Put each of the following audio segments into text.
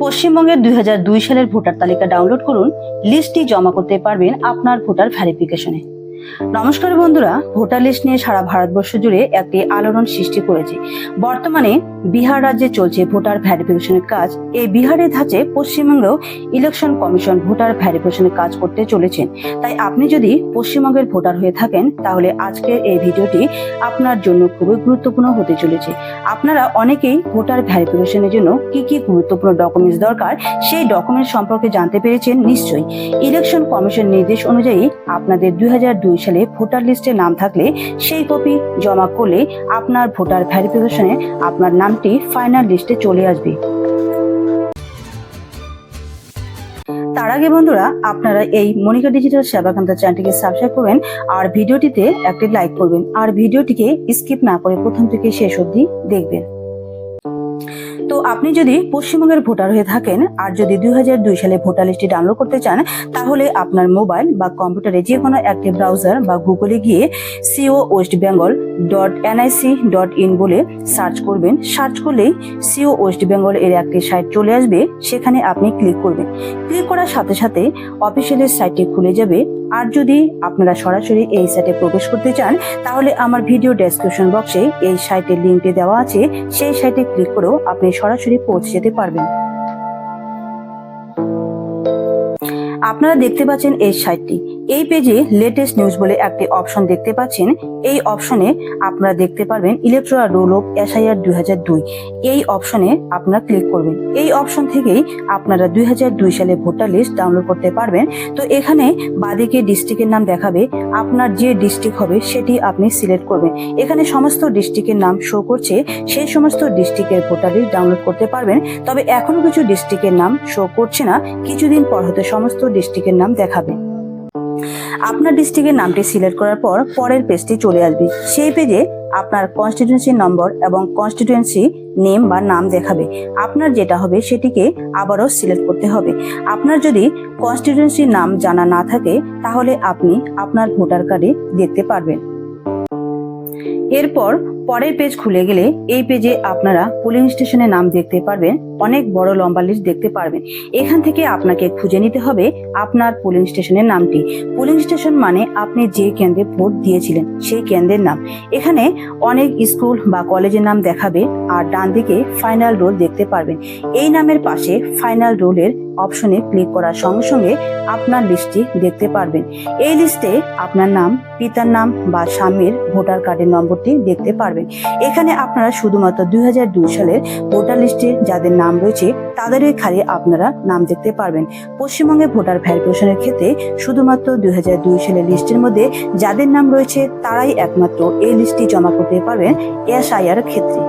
পশ্চিমবঙ্গের দুই হাজার দুই সালের ভোটার তালিকা ডাউনলোড করুন। লিস্টটি জমা করতে পারবেন আপনার ভোটার ভ্যারিফিকেশনে নমস্কার বন্ধুরা, ভোটার লিস্ট নিয়ে সারা ভারতবর্ষ জুড়ে একটি আলোড়ন সৃষ্টি করেছে। বর্তমানে বিহার রাজ্যে চলছে ভোটার ভ্যারিফিকেশনের কাজ। এই বিহারের ধাঁচে পশ্চিমবঙ্গেও ইলেকশন কমিশন ভোটার ভ্যারিফিকেশনের কাজ করতে চলেছেন। তাই আপনি যদি পশ্চিমবঙ্গের ভোটার হয়ে থাকেন, তাহলে আজকের এই ভিডিওটি আপনার জন্য খুবই গুরুত্বপূর্ণ হতে চলেছে। আপনারা অনেকেই ভোটার ভ্যারিফিকেশনের জন্য কি কি গুরুত্বপূর্ণ ডকুমেন্টস দরকার, সেই ডকুমেন্ট সম্পর্কে জানতে পেরেছেন নিশ্চয়ই। ইলেকশন কমিশন নির্দেশ অনুযায়ী আপনাদের দুই হাজার সালে ভোটার লিস্টে নাম থাকলে সেই কপি জমা করলে আপনার ভোটার ভ্যারিফিকেশনে আপনার নামটি ফাইনাল লিস্টে চলে আসবে। তার আগে বন্ধুরা, আপনারা এই মনিকা ডিজিটাল সেবাকান্ত চ্যানেলটিকে সাবস্ক্রাইব করবেন আর ভিডিওটিতে একটি লাইক করবেন। আর ভিডিওটিকে স্কিপ না করে প্রথম থেকে শেষ অবধি দেখবেন। তো আপনি যদি পশ্চিমবঙ্গের ভোটার হয়ে থাকেন আর যদি দুই হাজার দুই সালে ভোটার লিস্টটি ডাউনলোড করতে চান, তাহলে আপনার মোবাইল বা কম্পিউটারে যে কোনো একটি ব্রাউজার বা গুগলে গিয়ে CEO West Bengal dot NIC dot in বলে সার্চ করবেন। সার্চ করলেই সিও ওয়েস্ট বেঙ্গল এর একটি সাইট চলে আসবে, সেখানে আপনি ক্লিক করবেন। ক্লিক করার সাথে সাথে অফিসিয়ালের সাইটটি খুলে যাবে। আর যদি আপনারা সরাসরি এই সাইটে প্রবেশ করতে চান, তাহলে আমার ভিডিও ডেসক্রিপশন বক্সে এই সাইটের লিঙ্কটি দেওয়া আছে। সেই সাইটে ক্লিক করেও আপনি সরাসরি পৌঁছে যেতে পারবেন। আপনারা দেখতে পাচ্ছেন এই সাইটটি। এই পেজে লেটেস্ট নিউজ বলে একটি অপশন দেখতে পাচ্ছেন। এই অপশনে আপনারা দেখতে পারবেন ইলেকট্রাল রোল অফ এসআইআর দুই হাজার দুই। এই অপশনে আপনারা ক্লিক করবেন। এই অপশন থেকেই আপনারা দুই হাজার দুই সালে ভোটার লিস্ট ডাউনলোড করতে পারবেন। তো এখানে বাদিকে ডিস্ট্রিক্টের নাম দেখাবে। আপনার যে ডিস্ট্রিক্ট হবে সেটি আপনি সিলেক্ট করবেন। এখানে সমস্ত ডিস্ট্রিক্টের নাম শো করছে। সেই সমস্ত ডিস্ট্রিক্টের ভোটার লিস্ট ডাউনলোড করতে পারবেন। তবে এখনও কিছু ডিস্ট্রিক্টের নাম শো করছে না। কিছুদিন পর হতে সমস্ত ডিস্ট্রিক্টের নাম দেখাবে। আপনার ডিস্ট্রিক্টের নামটি সিলেক্ট করার পর পরের পেজটি চলে আসবে। সেই পেজে আপনার কনস্টিটিউয়েন্সি নম্বর এবং কনস্টিটিউয়েন্সি নেম বা নাম দেখাবে। আপনার যেটা হবে সেটিকে আবারও সিলেক্ট করতে হবে। আপনার যদি কনস্টিটিউয়েন্সি নাম জানা না থাকে, তাহলে আপনি আপনার ভোটার কার্ডে দেখতে পারবেন। এরপর পরের পেজ খুলে গেলে এই পেজে আপনারা পোলিং স্টেশনের নাম দেখতে পারবেন, অনেক বড় লম্বা লিস্ট দেখতে পারবেন। এখান থেকে আপনাকে খুঁজে নিতে হবে আপনার পোলিং স্টেশনের নামটি। পুলিং স্টেশন মানে আপনি যে কেন্দ্রে ভোট দিয়েছিলেন সেই কেন্দ্রের নাম। এখানে অনেক স্কুল বা কলেজের নাম দেখাবে আর ডান দিকে ফাইনাল রোল দেখতে পারবেন। এই নামের পাশে ফাইনাল রোলের অপশনে ক্লিক করার সঙ্গে সঙ্গে আপনার লিস্টটি দেখতে পারবেন। এই লিস্টে আপনার নাম, পিতার নাম বা স্বামীর ভোটার কার্ডের নম্বরটি দেখতে পারবেন। এখানে আপনারা শুধুমাত্র দুই সালের ভোটার লিস্টে যাদের নাম রয়েছে, তাদেরই খালি আপনারা নাম দেখতে পারবেন। পশ্চিমবঙ্গে ভোটার ভ্যারিফিকেশনের ক্ষেত্রে শুধুমাত্র দুই সালের লিস্টের মধ্যে যাদের নাম রয়েছে, তারাই একমাত্র এই লিস্টটি জমা করতে পারবেন এসআইআর ক্ষেত্রে।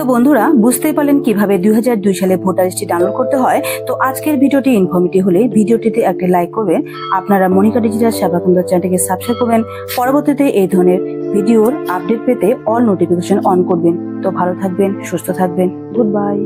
তো বন্ধুরা, বুঝতেই পারলেন কীভাবে দুই সালে ভোটার লিস্টটি ডাউনলোড করতে হয়। তো আজকের ভিডিওটি ইনফর্মেটিভ হলে ভিডিওটিতে একটি লাইক করবেন। আপনারা মনিকা ডিজিটাল সেবা কেন্দ্র চ্যানেলটিকে সাবস্ক্রাইব করবেন। পরবর্তীতে এই ধরনের ভিডিওর আপডেট পেতে অল নোটিফিকেশন অন করবেন। তো ভালো থাকবেন, সুস্থ থাকবেন। Good bye